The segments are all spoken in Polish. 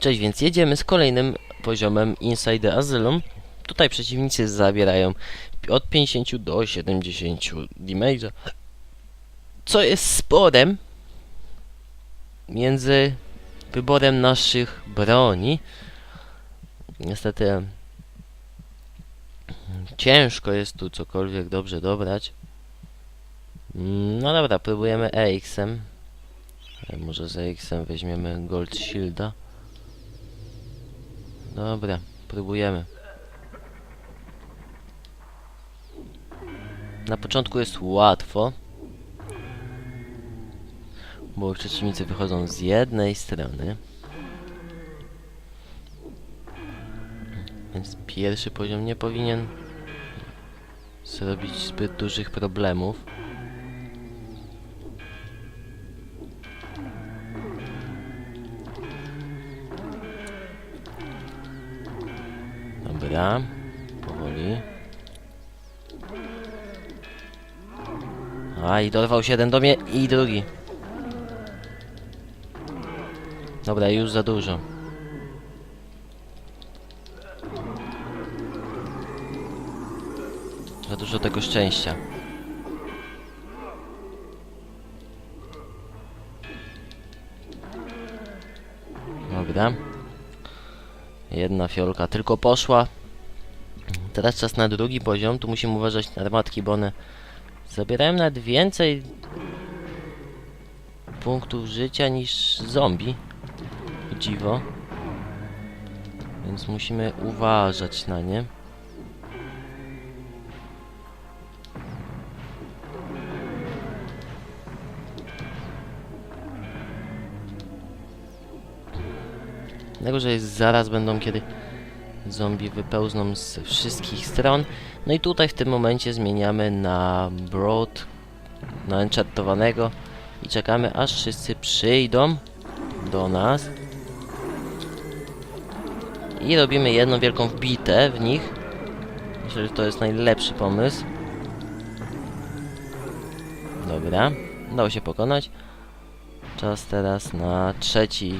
Cześć, więc jedziemy z kolejnym poziomem Inside the Asylum. Tutaj przeciwnicy zabierają od 50 do 70 damage'a. Co jest sporem między wyborem naszych broni. Niestety ciężko jest tu cokolwiek dobrze dobrać. No dobra, próbujemy EX-em. Może z EX-em weźmiemy Gold Shielda. Dobra, próbujemy. Na początku jest łatwo. Bo przeciwnicy wychodzą z jednej strony. Więc pierwszy poziom nie powinien zrobić zbyt dużych problemów. Dobra, powoli. A i dorwał się jeden do mnie i drugi. Dobra, już za dużo. Za dużo tego szczęścia. Dobra. Jedna fiolka tylko poszła. Teraz czas na drugi poziom. Tu musimy uważać na armatki, bo one zabierają nawet więcej punktów życia niż zombie. Dziwo. Więc musimy uważać na nie. Dlatego, że zaraz będą, kiedy zombie wypełzną z wszystkich stron. No i tutaj w tym momencie zmieniamy na Broad, na enchantowanego i czekamy aż wszyscy przyjdą do nas. I robimy jedną wielką wbitę w nich. Myślę, że to jest najlepszy pomysł. Dobra, udało się pokonać. Czas teraz na trzeci,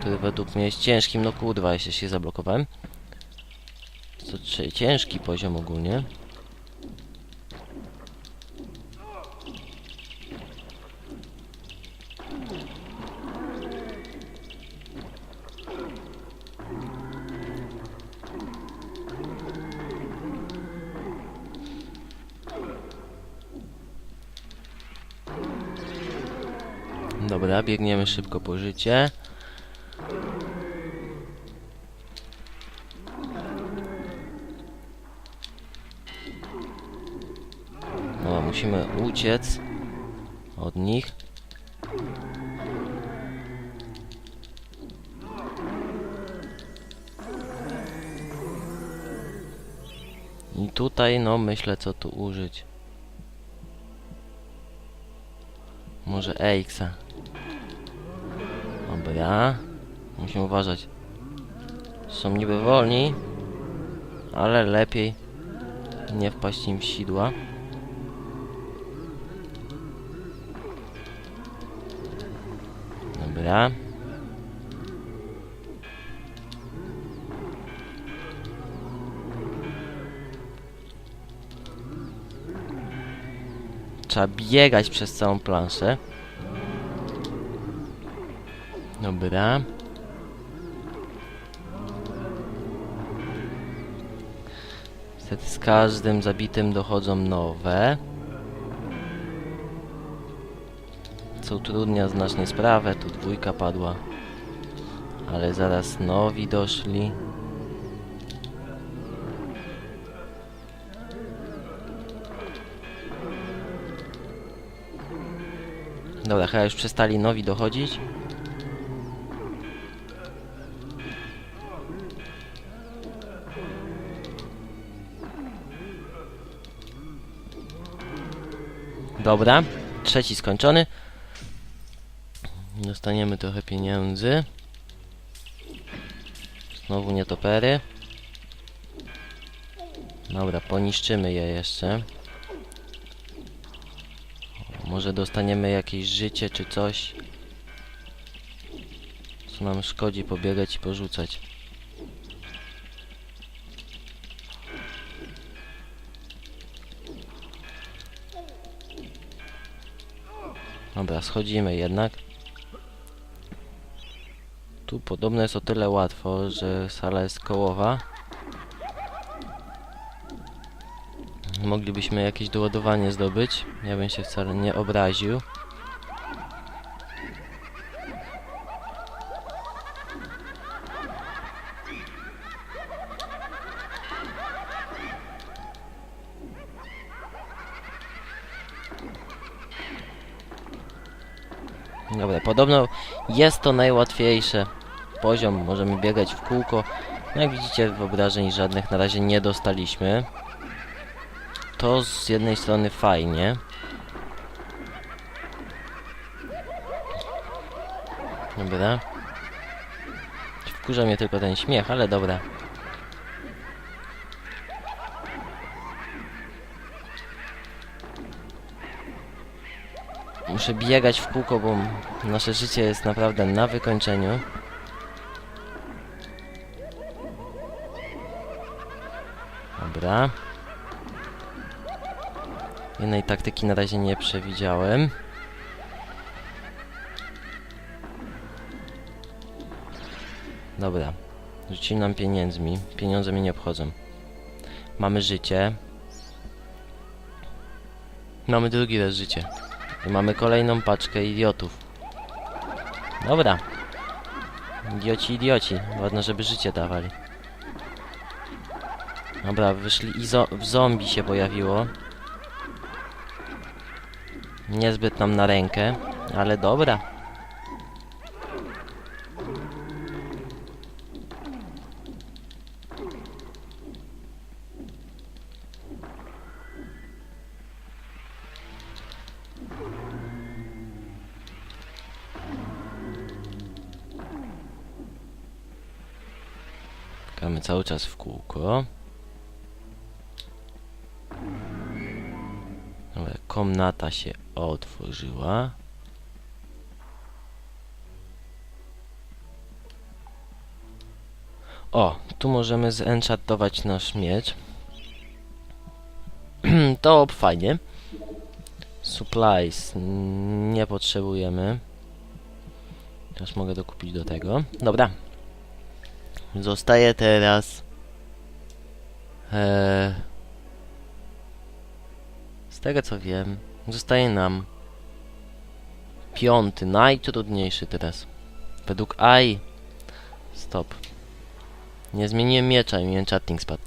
który według mnie jest ciężkim. No kurwa, jeszcze się zablokowałem. To trze- ciężki poziom ogólnie. Dobra, biegniemy szybko po życie. Uciec od nich. I tutaj, no, myślę, co tu użyć. Może Eixa. Dobra. Musimy uważać. Są niby wolni, ale lepiej nie wpaść im w sidła. Dobra. Trzeba biegać przez całą planszę. Dobra. Niestety z każdym zabitym dochodzą nowe. Co utrudnia znacznie sprawę. Tu dwójka padła. Ale zaraz nowi doszli. Dobra, chyba już przestali nowi dochodzić. Dobra, trzeci skończony. Dostaniemy trochę pieniędzy. Znowu nietopery. Dobra, poniszczymy je jeszcze. Może dostaniemy jakieś życie czy coś. Co nam szkodzi pobiegać i porzucać. Dobra, schodzimy jednak. Tu podobno jest o tyle łatwo, że sala jest kołowa. Moglibyśmy jakieś doładowanie zdobyć. Ja bym się wcale nie obraził. Dobra, podobno jest to najłatwiejsze. Poziom, możemy biegać w kółko. No jak widzicie, wyobrażeń żadnych na razie nie dostaliśmy. To z jednej strony fajnie. Dobra. Wkurza mnie tylko ten śmiech, ale dobra. Muszę biegać w kółko, bo nasze życie jest naprawdę na wykończeniu. Dobra. Jednej taktyki na razie nie przewidziałem. Dobra. Rzucili nam pieniędzmi. Pieniądze mnie nie obchodzą. Mamy życie. Mamy drugi raz życie. I mamy kolejną paczkę idiotów. Dobra. Idioci, idioci. Ładno, żeby życie dawali. Dobra, wyszli i zo zombie się pojawiło. Niezbyt nam na rękę, ale dobra. Gramy cały czas w kółko. Dobra, komnata się otworzyła. O, tu możemy zenchantować nasz miecz. to fajnie. Supplies nie potrzebujemy. Teraz mogę dokupić do tego. Dobra. Zostaje teraz... Eee, z tego co wiem, zostaje nam piąty, najtrudniejszy teraz. Według AI. Stop. Nie zmieniłem miecza i enchanting spadł.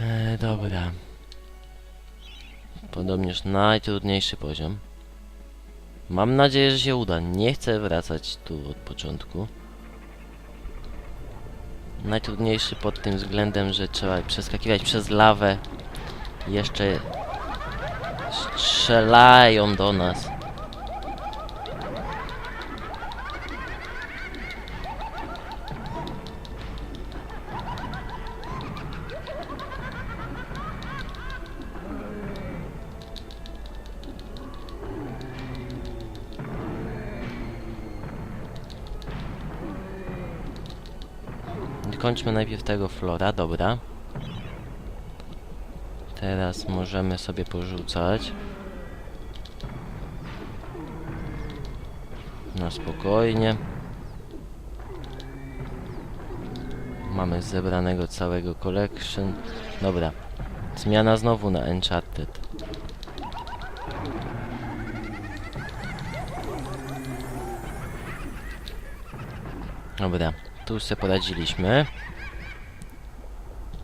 E, dobra. Podobnież najtrudniejszy poziom. Mam nadzieję, że się uda. Nie chcę wracać tu od początku. Najtrudniejszy pod tym względem, że trzeba przeskakiwać przez lawę. Jeszcze strzelają do nas. Kończmy najpierw tego flora, dobra. Teraz możemy sobie porzucać. Na spokojnie. Mamy zebranego całego collection. Dobra. Zmiana znowu na Enchanted. Dobra, tu sobie poradziliśmy.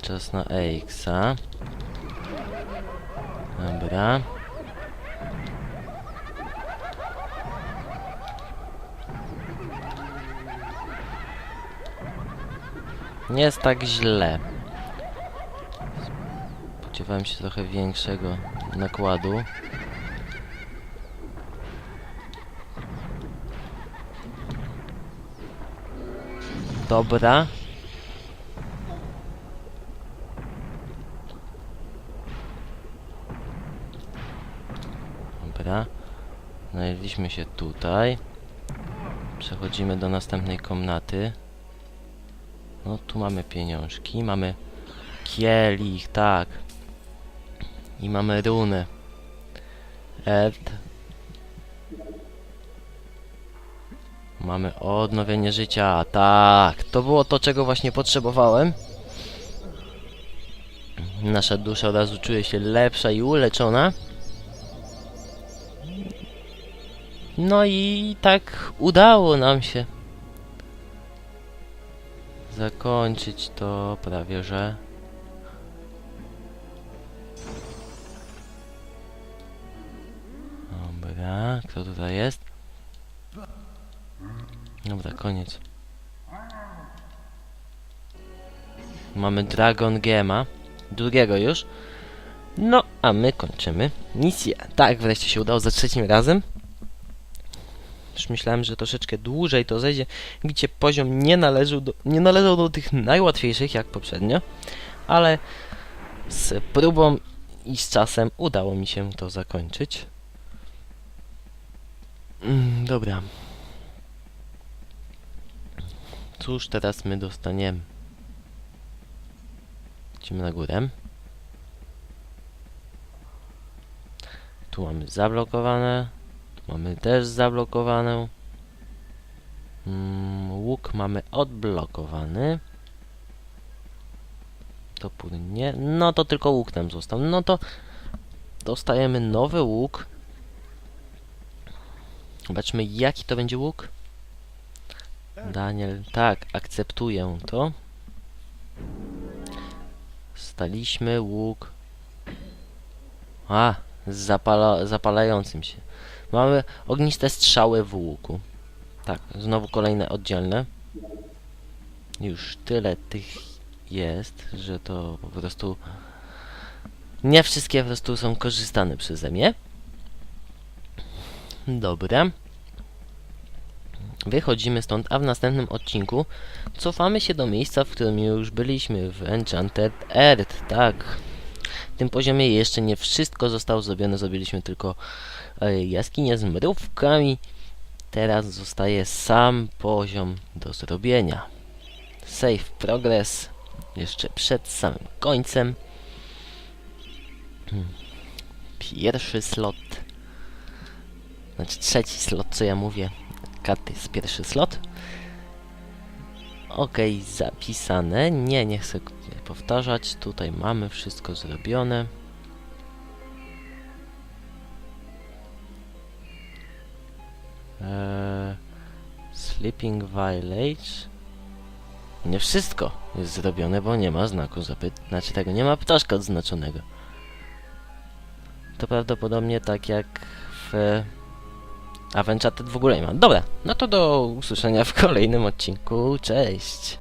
Czas na EX-a. Dobra. Nie jest tak źle. Spodziewałem się trochę większego nakładu. Dobra. Dobra. Znaleźliśmy się tutaj. Przechodzimy do następnej komnaty. No tu mamy pieniążki, mamy kielich, tak. I mamy runę. Ed. Mamy odnowienie życia, tak. To było to, czego właśnie potrzebowałem. Nasza dusza od razu czuje się lepsza i uleczona. No i tak udało nam się zakończyć to prawie że. Dobra, kto tutaj jest? Dobra, koniec. Mamy Dragon Gema, drugiego już. No, a my kończymy misję. Tak, wreszcie się udało za trzecim razem. Już myślałem, że troszeczkę dłużej to zejdzie. Widzicie, poziom nie należał do, nie należał do tych najłatwiejszych jak poprzednio, ale z próbą i z czasem udało mi się to zakończyć. Mm, dobra. Cóż teraz my dostaniemy? Idziemy na górę. Tu mamy zablokowane. Tu mamy też zablokowane. Mm, łuk mamy odblokowany. Topór nie. No to tylko łuk nam został. No to dostajemy nowy łuk. Zobaczmy jaki to będzie łuk. Daniel, tak, akceptuję to. Staliśmy łuk. A, z zapala, zapalającym się. Mamy ogniste strzały w łuku. Tak, znowu kolejne oddzielne. Już tyle tych jest, że to po prostu nie wszystkie po prostu są korzystane przeze mnie. Dobra. Wychodzimy stąd, a w następnym odcinku cofamy się do miejsca, w którym już byliśmy, w Enchanted Earth, tak. W tym poziomie jeszcze nie wszystko zostało zrobione, zrobiliśmy tylko e, jaskinię z mrówkami. Teraz zostaje sam poziom do zrobienia. Save progress jeszcze przed samym końcem. Hmm. Pierwszy slot. Znaczy trzeci slot, co ja mówię. Kat jest pierwszy slot. Ok, zapisane. Nie, nie chcę powtarzać. Tutaj mamy wszystko zrobione. Eee, Sleeping Village. Nie wszystko jest zrobione, bo nie ma znaku zapyt... Znaczy tego, nie ma ptaszka odznaczonego. To prawdopodobnie tak jak w... A w Uncharted w ogóle nie ma. Dobra, no to do usłyszenia w kolejnym odcinku. Cześć!